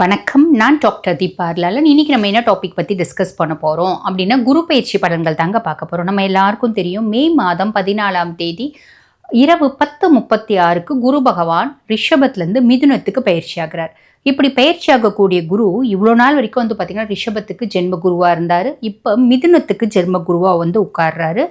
வணக்கம். நான் டாக்டர் தீபா அர்லாலன் இன்னைக்கு நம்ம என்ன டாபிக் பற்றி டிஸ்கஸ் பண்ண போகிறோம் அப்படின்னா குரு பயிற்சி பலன்கள் தாங்க பார்க்க போகிறோம் நம்ம எல்லாருக்கும் தெரியும் மே மாதம் பதினாலாம் தேதி இரவு பத்து முப்பத்தி ஆறுக்கு குரு பகவான் ரிஷபத்துலேருந்து மிதுனத்துக்கு பயிற்சி ஆகிறார். இப்படி பயிற்சி ஆகக்கூடிய குரு இவ்வளோ நாள் வரைக்கும் வந்து பார்த்திங்கன்னா ரிஷபத்துக்கு ஜென்ம குருவாக இருந்தார். இப்போ மிதுனத்துக்கு ஜென்ம குருவாக வந்து உட்கார்றாரு.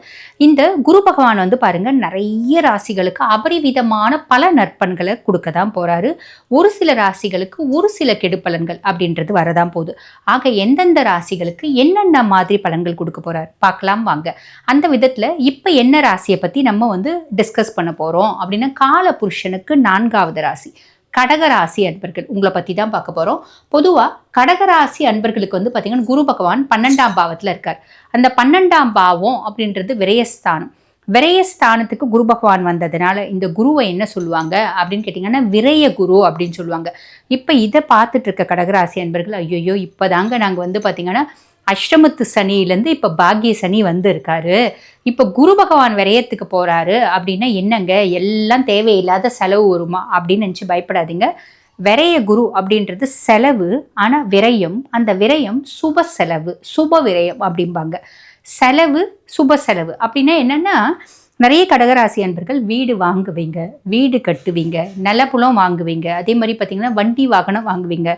இந்த குரு பகவான் வந்து பாருங்கள் நிறைய ராசிகளுக்கு அபரிவிதமான பல நற்பண்களை கொடுக்க தான் போகிறாரு ஒரு சில ராசிகளுக்கு ஒரு சில கெடுபலன்கள் அப்படின்றது வரதான் போகுது. ஆக எந்தெந்த ராசிகளுக்கு என்னென்ன மாதிரி பலன்கள் கொடுக்க போகிறார் பார்க்கலாம் வாங்க. அந்த விதத்தில் இப்போ என்ன ராசியை பற்றி நம்ம வந்து டிஸ்கஸ் பண்ண போகிறோம் அப்படின்னா கால புருஷனுக்கு நான்காவது ராசி. கடகராசி அன்பர்கள். உங்களை பற்றி தான் பார்க்க போகிறோம் பொதுவாக கடகராசி அன்பர்களுக்கு வந்து பார்த்திங்கன்னா குரு பகவான் பன்னெண்டாம் பாவத்தில் இருக்கார். அந்த பன்னெண்டாம் பாவம் அப்படின்றது விரயஸ்தானம். விரயஸ்தானத்துக்கு குரு பகவான் வந்ததுனால இந்த குருவை என்ன சொல்லுவாங்க? அப்படின்னு கேட்டிங்கன்னா விரய குரு அப்படின்னு சொல்லுவாங்க. இப்போ இதை பார்த்துட்டு இருக்க கடகராசி அன்பர்கள் ஐயோ இப்போதாங்க நாங்கள் வந்து பார்த்திங்கன்னா அஷ்டமத்து சனியிலேருந்து இப்போ பாக்கிய சனி வந்து இருக்காரு. இப்போ குரு பகவான் விரயத்துக்கு போகிறாரு அப்படின்னா என்னங்க? எல்லாம் தேவையில்லாத செலவு வருமா? அப்படின்னு நினச்சி பயப்படாதீங்க. விரைய குரு அப்படின்றது செலவு ஆனால் விரயம் அந்த விரயம் சுப செலவு சுப விரயம் அப்படிம்பாங்க. செலவு சுப செலவு. அப்படின்னா என்னென்னா நிறைய கடகராசி அன்பர்கள் வீடு வாங்குவீங்க வீடு கட்டுவீங்க நிலப்புலம் வாங்குவீங்க. அதே மாதிரி பார்த்தீங்கன்னா வண்டி வாகனம் வாங்குவீங்க.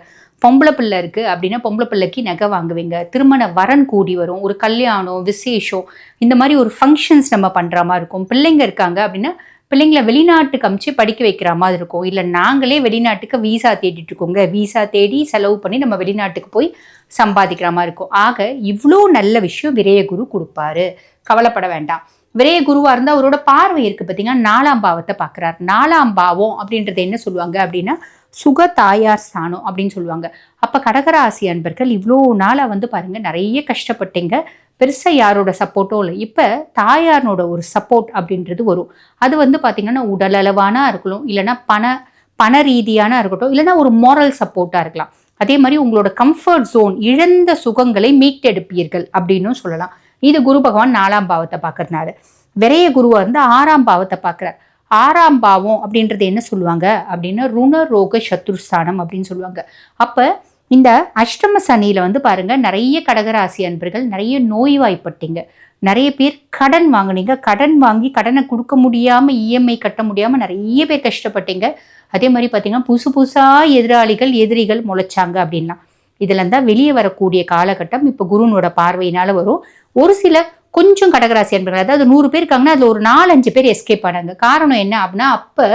பொம்பளை பிள்ளை இருக்குது அப்படின்னா பொம்பளை பிள்ளைக்கு நகை வாங்குவீங்க. திருமண வரன் கூடி வரும். ஒரு கல்யாணம் விசேஷம் இந்த மாதிரி ஒரு ஃபங்க்ஷன்ஸ் நம்ம பண்ணுற மாதிரி இருக்கும். பிள்ளைங்க இருக்காங்க அப்படின்னா பிள்ளைங்களை வெளிநாட்டுக்கு அமிச்சு படிக்க வைக்கிற மாதிரி இருக்கும். இல்லை நாங்களே வெளிநாட்டுக்கு வீசா தேடிட்டு இருக்கோங்க. வீசா தேடி செலவு பண்ணி நம்ம வெளிநாட்டுக்கு போய் சம்பாதிக்கிற மாதிரி இருக்கும். ஆக இவ்வளோ நல்ல விஷயம் விரயகுரு கொடுப்பாரு. கவலைப்பட வேண்டாம். விரைய குருவாக இருந்தால் அவரோட பார்வை இருக்குது பார்த்தீங்கன்னா நாலாம் பாவத்தை பார்க்குறாரு. நாலாம் பாவம் அப்படின்றது என்ன சொல்லுவாங்க அப்படின்னா சுக தாயார் ஸ்தானம் அப்படின்னு சொல்லுவாங்க. அப்போ கடகராசி அன்பர்கள் இவ்வளோ நாளாக வந்து பாருங்கள் நிறைய கஷ்டப்பட்டீங்க. பெருசாக யாரோட சப்போர்ட்டோ இல்லை. இப்போ தாயாரோட ஒரு சப்போர்ட் அப்படின்றது வரும். அது வந்து பார்த்திங்கன்னா உடலளவானா இருக்கணும் இல்லைன்னா பண பண ரீதியான இருக்கட்டும். இல்லைன்னா ஒரு மோரல் சப்போர்ட்டாக இருக்கலாம். அதே மாதிரி உங்களோட கம்ஃபர்ட் ஜோன் இழந்த சுகங்களை மீட்டெடுப்பீர்கள் அப்படின்னும் சொல்லலாம். இது குரு பகவான் நாலாம் பாவத்தை பார்க்கறதுனால. விரைய குருவாக இருந்து ஆறாம் பாவத்தை பார்க்குறார். ஆறாம் பாவம் அப்படின்றது என்ன சொல்லுவாங்க? அப்படின்னா ருண ரோக சத்ருஸ்தானம் அப்படின்னு சொல்லுவாங்க. அப்போ இந்த அஷ்டம சனியில் வந்து பாருங்க நிறைய கடகராசி அன்பர்கள் நிறைய நோய்வாய்ப்பட்டீங்க. நிறைய பேர் கடன் வாங்குனீங்க. கடன் வாங்கி கடனை கொடுக்க முடியாமல் இஎம்ஐ கட்ட முடியாமல் நிறைய பேர் கஷ்டப்பட்டீங்க. அதே மாதிரி பார்த்தீங்கன்னா புதுசு புதுசாக எதிராளிகள் எதிரிகள் முளைச்சாங்க அப்படின்னா இதில் தான் வெளியே வரக்கூடிய காலகட்டம் இப்போ குருனோட பார்வையினால் வரும். ஒரு சில கொஞ்சம் கடகராசி அன்பர்கள் அதாவது நூறு பேர் இருக்காங்கன்னா அதில் ஒரு நாலஞ்சு பேர் எஸ்கேப் ஆனாங்க. காரணம் என்ன அப்படின்னா அப்போ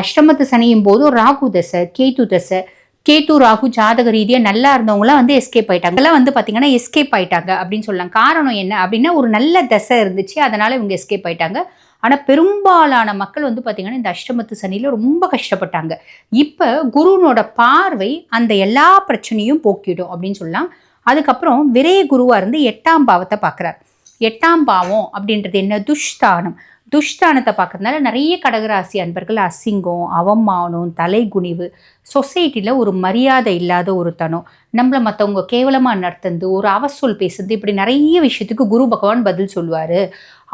அஷ்டமத்து சனியும் போது ராகு தசை கேத்து தசை கேத்து ராகு ஜாதக ரீதியாக நல்லா இருந்தவங்களாம் வந்து எஸ்கேப் ஆயிட்டாங்க. எல்லாம் வந்து பார்த்தீங்கன்னா எஸ்கேப் ஆயிட்டாங்க அப்படின்னு சொல்லலாம் காரணம் என்ன அப்படின்னா ஒரு நல்ல தசை இருந்துச்சு அதனால இவங்க எஸ்கேப் ஆயிட்டாங்க. ஆனால் பெரும்பாலான மக்கள் வந்து பார்த்திங்கன்னா இந்த அஷ்டமத்து சனியில் ரொம்ப கஷ்டப்பட்டாங்க. இப்போ குருனோட பார்வை அந்த எல்லா பிரச்சனையும் போக்கிடும் அப்படின்னு சொல்லலாம் அதுக்கப்புறம் விரைய குருவாக இருந்து எட்டாம் பாவத்தை பார்க்குறார் எட்டாம் பாவம் அப்படின்றது என்ன? துஷ்தானம். துஷ்தானத்தை பார்க்கறதுனால நிறைய கடகராசி அன்பர்கள் அசிங்கம் அவமானம் தலைகுனிவு சொசைட்டியில் ஒரு மரியாதை இல்லாத ஒரு தனம் நம்மளை மற்றவங்க கேவலமாக நடத்துந்து ஒரு அவசொல் பேசுறது இப்படி நிறைய விஷயத்துக்கு குரு பகவான் பதில் சொல்லுவார்.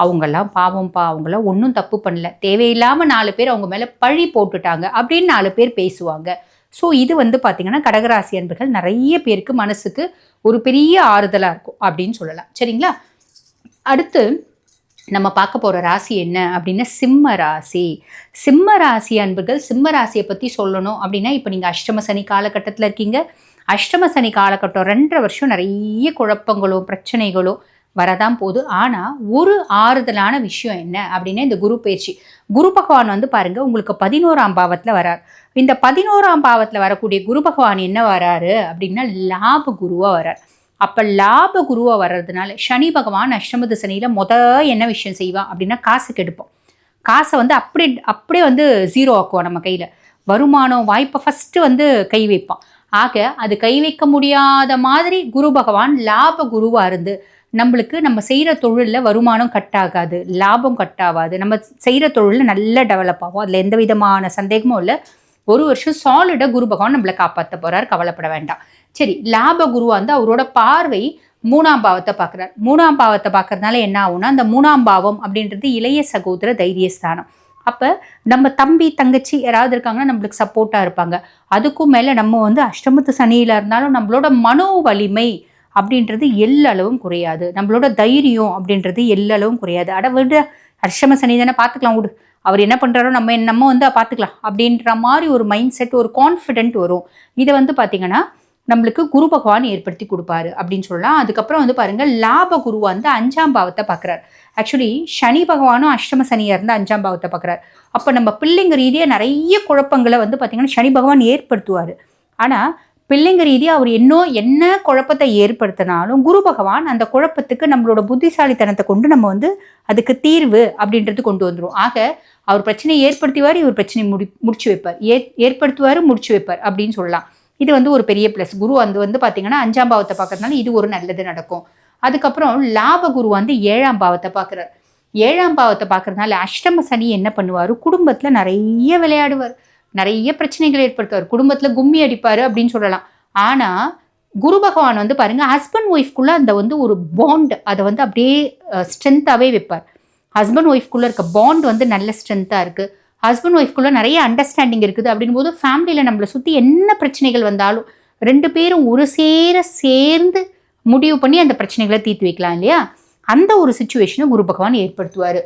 அவங்கெல்லாம் பாவம்ப்பா அவங்களாம் ஒன்றும் தப்பு பண்ணல. தேவையில்லாமல் நாலு பேர் அவங்க மேலே பழி போட்டுட்டாங்க அப்படின்னு நாலு பேர் பேசுவாங்க. ஸோ இது வந்து பார்த்திங்கன்னா கடகராசி அன்பர்கள் நிறைய பேருக்கு மனசுக்கு ஒரு பெரிய ஆறுதலாக இருக்கும் அப்படின்னு சொல்லலாம். சரிங்களா? அடுத்து நம்ம பார்க்க போகிற ராசி என்ன அப்படின்னா சிம்ம ராசி. சிம்ம ராசி அன்பர்கள் சிம்ம ராசியை பற்றி சொல்லணும் அப்படின்னா இப்போ நீங்கள் அஷ்டம சனி காலகட்டத்தில் இருக்கீங்க. அஷ்டம சனி காலகட்டம் ரெண்டரை வருஷம் நிறைய குழப்பங்களோ பிரச்சனைகளோ வரதான் போகுது. ஆனால் ஒரு ஆறுதலான விஷயம் என்ன அப்படின்னா இந்த குரு பயிற்சி. குரு பகவான் வந்து பாருங்கள் உங்களுக்கு பதினோராம் பாவத்தில் வரார். இந்த பதினோராம் பாவத்தில் வரக்கூடிய குரு பகவான் என்ன வராரு அப்படின்னா லாப குருவாக வரார். அப்போ லாப குருவாக வர்றதுனால சனி பகவான் அஷ்டமத்து சனியில் முத என்ன விஷயம் செய்வான் அப்படின்னா காசு கெடுப்போம். காசை வந்து அப்படி அப்படியே வந்து ஜீரோ ஆக்குவோம் நம்ம கையில். வருமானம் வாய்ப்பை ஃபஸ்ட்டு வந்து கை வைப்பான் ஆக அது கை வைக்க முடியாத மாதிரி குரு பகவான் லாப குருவாக இருந்து நம்மளுக்கு நம்ம செய்கிற தொழிலில் வருமானம் கட் ஆகாது லாபம் கட் ஆகாது நம்ம செய்கிற தொழிலில் நல்லா டெவலப் ஆகும். அதில் எந்த விதமான சந்தேகமும் இல்லை. ஒரு வருஷம் சாலிடாக குரு பகவான் நம்மளை காப்பாற்ற போகிறார் கவலைப்பட வேண்டாம். சரி லாப குருவா வந்து அவரோட பார்வை மூணாம் பாவத்தை பார்க்குறார். மூணாம் பாவத்தை பார்க்கறதுனால என்ன ஆகும்னா அந்த மூணாம் பாவம் அப்படின்றது இளைய சகோதர தைரியஸ்தானம். அப்போ நம்ம தம்பி தங்கச்சி யாராவது இருக்காங்கன்னா நம்மளுக்கு சப்போர்ட்டாக இருப்பாங்க. அதுக்கும் மேலே நம்ம வந்து அஷ்டமத்து சனியில் இருந்தாலும் நம்மளோட மனோ வலிமை அப்படின்றது எல்லளவும் குறையாது. நம்மளோட தைரியம் அப்படின்றது எல்லளவும் குறையாது. அட விட அர்ஷம சனி தானே பார்த்துக்கலாம் விடு. அவர் என்ன பண்ணுறாரோ நம்ம நம்ம வந்து பார்த்துக்கலாம். அப்படின்ற மாதிரி ஒரு மைண்ட் செட் ஒரு கான்ஃபிடென்ட் வரும். இதை வந்து பார்த்தீங்கன்னா நம்மளுக்கு குரு பகவான் ஏற்படுத்தி கொடுப்பாரு அப்படின்னு சொல்லலாம். அதுக்கப்புறம் வந்து பாருங்கள் லாப குரு வந்து அஞ்சாம் பாவத்தை பார்க்குறாரு. ஆக்சுவலி சனி பகவானும் அஷ்டம சனியாக இருந்து அஞ்சாம் பாவத்தை பார்க்குறாரு. அப்போ நம்ம பிள்ளைங்க ரீதியாக நிறைய குழப்பங்களை வந்து பார்த்திங்கன்னா சனி பகவான் ஏற்படுத்துவார். ஆனால் பிள்ளைங்க ரீதியாக அவர் இன்னும் என்ன குழப்பத்தை ஏற்படுத்தினாலும் குரு பகவான் அந்த குழப்பத்துக்கு நம்மளோட புத்திசாலித்தனத்தை கொண்டு நம்ம வந்து அதுக்கு தீர்வு அப்படின்றது கொண்டு வந்துடும் ஆக அவர் பிரச்சனையை ஏற்படுத்துவார் இவர் பிரச்சனை முடி முடிச்சு வைப்பார். ஏ ஏற்படுத்துவார் முடிச்சு வைப்பார் அப்படின்னு சொல்லலாம். இது வந்து ஒரு பெரிய ப்ளஸ் குரு வந்து வந்து பார்த்தீங்கன்னா அஞ்சாம் பாவத்தை பார்க்கறதுனால இது ஒரு நல்லது நடக்கும். அதுக்கப்புறம் லாப குரு வந்து ஏழாம் பாவத்தை பார்க்குறார் ஏழாம் பாவத்தை பார்க்கறதுனால அஷ்டம சனி என்ன பண்ணுவார்? குடும்பத்தில் நிறைய விளையாடுவார். நிறைய பிரச்சனைகள் ஏற்படுத்துவார் குடும்பத்தில் கும்மி அடிப்பார் அப்படின்னு சொல்லலாம். ஆனால் குரு பகவான் வந்து பாருங்கள் ஹஸ்பண்ட் ஒய்ஃப்குள்ளே அந்த வந்து ஒரு பாண்ட் அதை வந்து அப்படியே ஸ்ட்ரென்த்தாகவே வைப்பார். ஹஸ்பண்ட் ஒய்ஃப்குள்ளே இருக்க பாண்ட் வந்து நல்ல ஸ்ட்ரென்த்தாக இருக்குது ஹஸ்பண்ட் ஒய்ஃப்குள்ளே நிறைய அண்டர்ஸ்டாண்டிங் இருக்குது. அப்படின் போது ஃபேமிலியில் நம்மளை சுற்றி என்ன பிரச்சனைகள் வந்தாலும் ரெண்டு பேரும் ஒரு சேர சேர்ந்து முடிவு பண்ணி அந்த பிரச்சனைகளை தீர்த்து வைக்கலாம் இல்லையா? அந்த ஒரு சுச்சுவேஷனை குரு பகவான் ஏற்படுத்துவார்.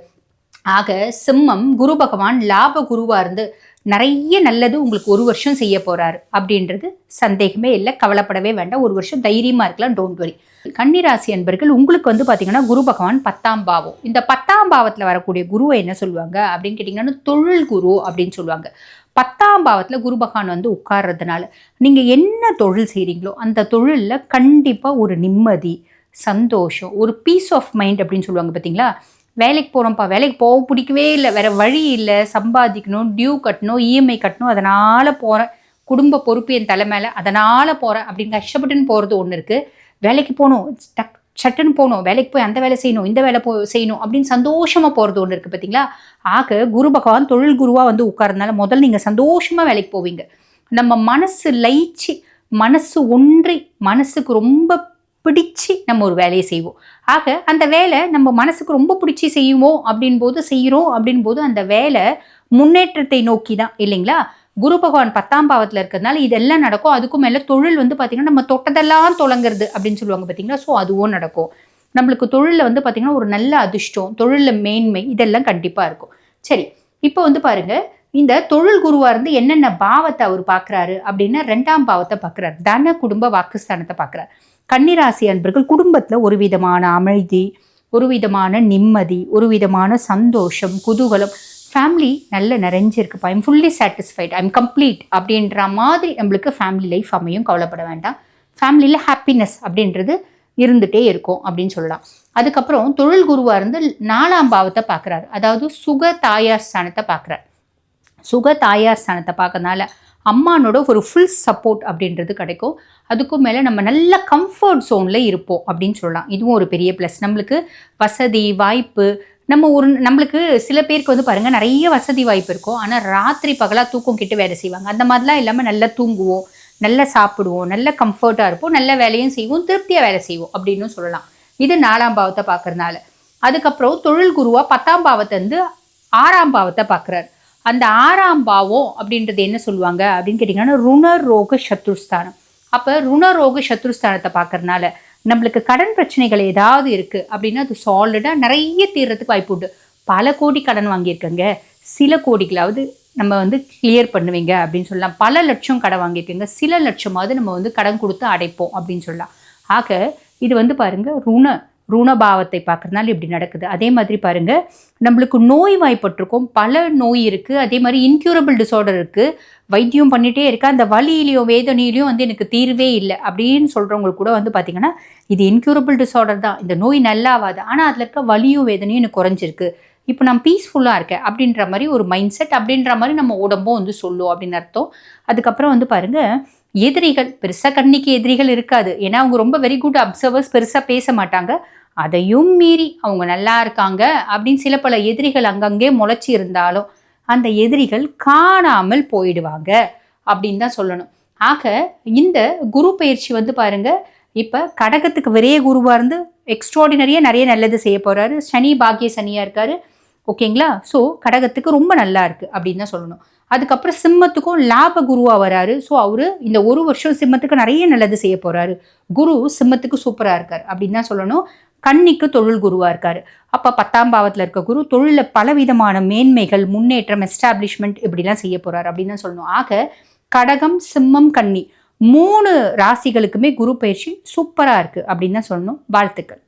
ஆக சிம்மம் குரு பகவான் லாப குருவாக இருந்து நிறைய நல்லது உங்களுக்கு ஒரு வருஷம் செய்ய போறாரு அப்படின்றது சந்தேகமே இல்லை கவலைப்படவே வேண்டாம். ஒரு வருஷம் தைரியமா இருக்கலாம் டோன்ட் வரி கன்னிராசி அன்பர்கள் உங்களுக்கு வந்து பார்த்தீங்கன்னா குரு பகவான் பத்தாம் பாவம். இந்த பத்தாம் பாவத்தில் வரக்கூடிய குருவை என்ன சொல்லுவாங்க அப்படின்னு கேட்டிங்கன்னா தொழில் குரு அப்படின்னு சொல்லுவாங்க. பத்தாம் பாவத்தில் குரு பகவான் வந்து உட்கார்றதுனால நீங்கள் என்ன தொழில் செய்கிறீங்களோ அந்த தொழிலில் கண்டிப்பாக ஒரு நிம்மதி சந்தோஷம் ஒரு பீஸ் ஆஃப் மைண்ட் அப்படின்னு சொல்லுவாங்க பார்த்தீங்களா வேலைக்கு போகிறோம்ப்பா வேலைக்கு போக பிடிக்கவே இல்லை. வேறு வழி இல்லை. சம்பாதிக்கணும் டியூ கட்டணும் இஎம்ஐ கட்டணும் அதனால் போகிறேன் குடும்ப பொறுப்பு என் தலை மேலே. அதனால் போகிறேன் அப்படின்னு கஷ்டப்பட்டுன்னு போகிறது ஒன்று இருக்குது வேலைக்கு போகணும். டக் சட்டுன்னு போகணும். வேலைக்கு போய் அந்த வேலை செய்யணும் இந்த வேலை போ செய்யணும் அப்படின்னு சந்தோஷமாக போகிறது ஒன்று இருக்குது பார்த்தீங்களா ஆக குரு பகவான் தொழில் குருவாக வந்து உட்கார்றதுனால முதல்ல நீங்கள் சந்தோஷமாக வேலைக்கு போவீங்க. நம்ம மனசு லயிச்சு மனசு ஒன்றி மனசுக்கு ரொம்ப பிடிச்சி நம்ம ஒரு வேலையை செய்வோம். ஆக அந்த வேலை நம்ம மனசுக்கு ரொம்ப பிடிச்சி செய்யுவோம் அப்படின் போது செய்கிறோம் அப்படின் போது அந்த வேலை முன்னேற்றத்தை நோக்கி தான் இல்லைங்களா? குரு பகவான் பத்தாம் பாவத்தில் இருக்கிறதுனால இதெல்லாம் நடக்கும். அதுக்கும் மேலே தொழில் வந்து பார்த்திங்கன்னா நம்ம தொட்டதெல்லாம் தொடங்குறது அப்படின்னு சொல்லுவாங்க பார்த்தீங்கன்னா ஸோ அதுவும் நடக்கும். நம்மளுக்கு தொழிலில் வந்து பார்த்திங்கன்னா ஒரு நல்ல அதிர்ஷ்டம் தொழிலில் மேன்மை இதெல்லாம் கண்டிப்பாக இருக்கும். சரி இப்போ வந்து பாருங்கள் இந்த தொழில் குருவாக இருந்து என்னென்ன பாவத்தை அவர் பார்க்குறாரு அப்படின்னா ரெண்டாம் பாவத்தை பார்க்குறாரு தன குடும்ப வாக்குஸ்தானத்தை பார்க்குறாரு கன்னிராசி அன்பர்கள் குடும்பத்தில் ஒரு விதமான அமைதி ஒரு விதமான நிம்மதி ஒரு விதமான சந்தோஷம் குதூகலம் ஃபேமிலி நல்ல நிறைஞ்சிருக்குப்பா I'm fully satisfied I'm complete அப்படின்ற மாதிரி நம்மளுக்கு ஃபேமிலி லைஃப் அமையும். கவலைப்பட வேண்டாம். ஃபேமிலியில் ஹாப்பினஸ் அப்படின்றது இருந்துகிட்டே இருக்கும் அப்படின்னு சொல்லலாம். அதுக்கப்புறம் தொழில் குருவாக இருந்து நாலாம் பாவத்தை பார்க்குறாரு. அதாவது சுக தாயார் ஸ்தானத்தை பார்க்குறாரு. சுக தாயார் ஸ்தானத்தை பார்க்கறதுனால அம்மானோட ஒரு ஃபுல் சப்போர்ட் அப்படின்றது கிடைக்கும். அதுக்கும் மேலே நம்ம நல்ல கம்ஃபர்ட் ஜோனில் இருப்போம் அப்படின்னு சொல்லலாம். இதுவும் ஒரு பெரிய ப்ளஸ் நம்மளுக்கு வசதி வாய்ப்பு நம்ம ஒரு நம்மளுக்கு சில பேருக்கு வந்து பாருங்கள் நிறைய வசதி வாய்ப்பு இருக்கும். ஆனால் ராத்திரி பகலாக தூக்கம் கிட்ட வேலை செய்வாங்க. அந்த மாதிரிலாம் இல்லாமல் நல்லா தூங்குவோம் நல்லா சாப்பிடுவோம் நல்ல கம்ஃபர்ட்டாக இருப்போம் நல்ல வேலையும் செய்வோம் திருப்தியாக வேலை செய்வோம் அப்படின்னு சொல்லலாம். இது நாலாம் பாவத்தை பார்க்குறதுனால. அதுக்கப்புறம் தொழில் குருவாக பத்தாம் பாவத்தை வந்து ஆறாம் பாவத்தை பார்க்குறாரு. அந்த ஆறாம் பாவம் அப்படின்றது என்ன சொல்லுவாங்க அப்படின்னு கேட்டிங்கன்னா ருணரோக சத்ருஸ்தானம். அப்போ ருணரோக சத்ருஸ்தானத்தை பார்க்கறனால நம்மளுக்கு கடன் பிரச்சனைகள் ஏதாவது இருக்குது அப்படின்னா அது சாலிடாக நிறைய தீர்றதுக்கு வாய்ப்பு உண்டு. பல கோடி கடன் வாங்கியிருக்கங்க. சில கோடிகளாவது நம்ம வந்து கிளியர் பண்ணுவீங்க அப்படின்னு சொல்லலாம். பல லட்சம் கடன் வாங்கியிருக்கீங்க. சில லட்சமாவது நம்ம வந்து கடன் கொடுத்து அடைப்போம் அப்படின்னு சொல்லலாம். ஆக இது வந்து பாருங்கள் ருண ருணபாவத்தை பார்க்கறதுனால இப்படி நடக்குது. அதே மாதிரி பாருங்கள் நம்மளுக்கு நோய் வாய்ப்பட்டிருக்கும் பல நோய் இருக்குது அதே மாதிரி இன்க்யூரபிள் டிசார்டர் இருக்குது வைத்தியம் பண்ணிகிட்டே இருக்கா. அந்த வலியிலையும் வேதனையிலையும் வந்து எனக்கு தீர்வே இல்லை. அப்படின்னு சொல்கிறவங்களுக்கு கூட வந்து பார்த்திங்கன்னா இது இன்க்யூரபிள் டிசார்டர் தான். இந்த நோய் நல்லாவாது. ஆனால் அதில் இருக்க வலியும் வேதனையும் எனக்கு குறைஞ்சிருக்கு. இப்போ நான் பீஸ்ஃபுல்லாக இருக்கேன் அப்படின்ற மாதிரி ஒரு மைண்ட் செட் அப்படின்ற மாதிரி நம்ம உடம்பும் வந்து சொல்லும் அப்படின்னு அர்த்தம். அதுக்கப்புறம் வந்து பாருங்கள் எதிரிகள் பெருசாக கண்ணிக்கு எதிரிகள் இருக்காது. ஏன்னா அவங்க ரொம்ப வெரி குட் அப்சர்வர்ஸ் பெருசாக பேச மாட்டாங்க. அதையும் மீறி அவங்க நல்லா இருக்காங்க அப்படின்னு சில பல எதிரிகள் அங்கங்கே முளைச்சி இருந்தாலும் அந்த எதிரிகள் காணாமல் போயிடுவாங்க அப்படின்னு தான் சொல்லணும். ஆக இந்த குரு பயிற்சி வந்து பாருங்க இப்போ கடகத்துக்கு விரைய குருவாக இருந்து எக்ஸ்ட்ராடினரியாக நிறைய நல்லது செய்ய போகிறாரு சனி பாக்கிய சனியாக இருக்காரு. ஓகேங்களா ஸோ கடகத்துக்கு ரொம்ப நல்லா இருக்குது அப்படின்னு தான் சொல்லணும். அதுக்கப்புறம் சிம்மத்துக்கும் லாப குருவாக வராரு. ஸோ அவர் இந்த ஒரு வருஷம் சிம்மத்துக்கு நிறைய நல்லது செய்ய போகிறாரு குரு சிம்மத்துக்கு சூப்பராக இருக்கார். அப்படின்னு தான் சொல்லணும். கன்னிக்கு தொழில் குருவாக இருக்கார். அப்போ பத்தாம் பாவத்தில் இருக்க குரு தொழிலில் பலவிதமான மேன்மைகள் முன்னேற்றம் எஸ்டாப்ளிஷ்மெண்ட் இப்படிலாம் செய்ய போகிறார் அப்படின்னு தான் சொல்லணும். ஆக கடகம் சிம்மம் கன்னி மூணு ராசிகளுக்குமே குரு பயிற்சி சூப்பராக இருக்குது அப்படின்னு தான் சொல்லணும். வாழ்த்துக்கள்.